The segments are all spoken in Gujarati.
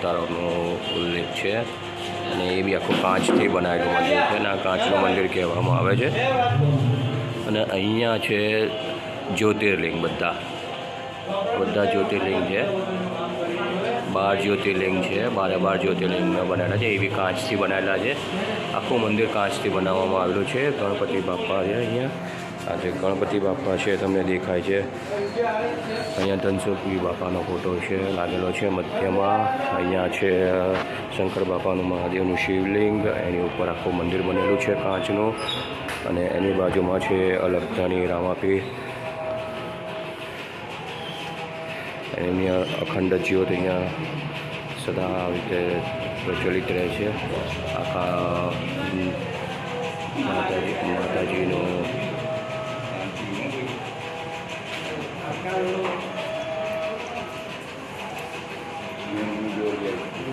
અવતારોનો ઉલ્લેખ છે. અને એ બી આખું કાચથી બનાવેલું મંદિર છે અને આ કાચનું મંદિર કહેવામાં આવે છે. અને અહીંયા છે જ્યોતિર્લિંગ બધા. બધા જ્યોતિર્લિંગ છે. બાર જ્યોતિર્લિંગ છે. બારે બાર જ્યોતિર્લિંગના બનાવેલા છે. એ બી કાચથી બનાવેલા છે. આખું મંદિર કાચથી બનાવવામાં આવેલું છે. ગણપતિ બાપા છે અહીંયા. આ જે ગણપતિ બાપા છે, તમને દેખાય છે. અહીંયા ધનસુખી બાપાનો ફોટો છે, લાગેલો છે મધ્યમાં. અહીંયા છે, શંકર બાપાનું મહાદેવનું શિવલિંગ, એની ઉપર આખું મંદિર બનેલું છે કાચનું. અને એની બાજુમાં છે અલગધાની રામાપી. એની અખંડ જ્યોત અહીંયા સદા આવી રીતે પ્રચલિત રહે છે. આખા માતાજી માતાજીનો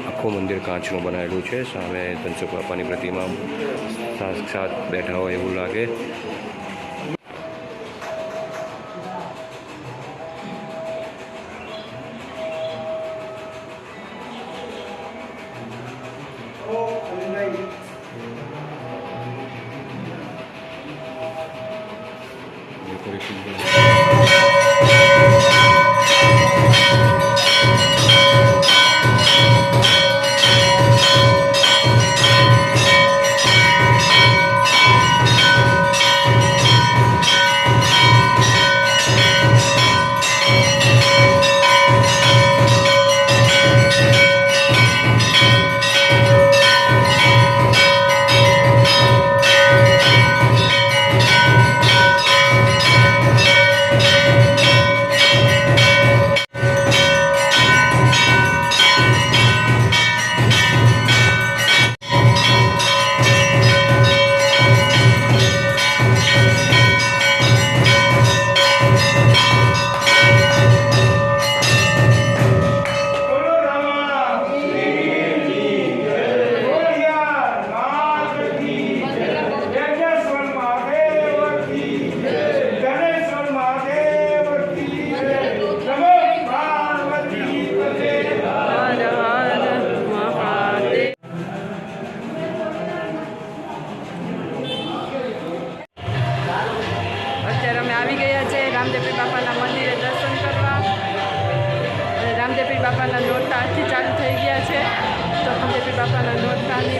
આખું મંદિર કાચનું બનાવેલું છે. સામે ધનસુખ બાપાની પ્રતિમા સાક્ષાત બેઠા હોય એવું લાગે. ડેકોરેશન આવી ગયા છે. રામદેવી બાપાના મંદિરે દર્શન કરવા. અને બાપાના નોરતા આજથી ચાલુ થઈ ગયા છે. તો રામદેવી બાપાના નોરતાની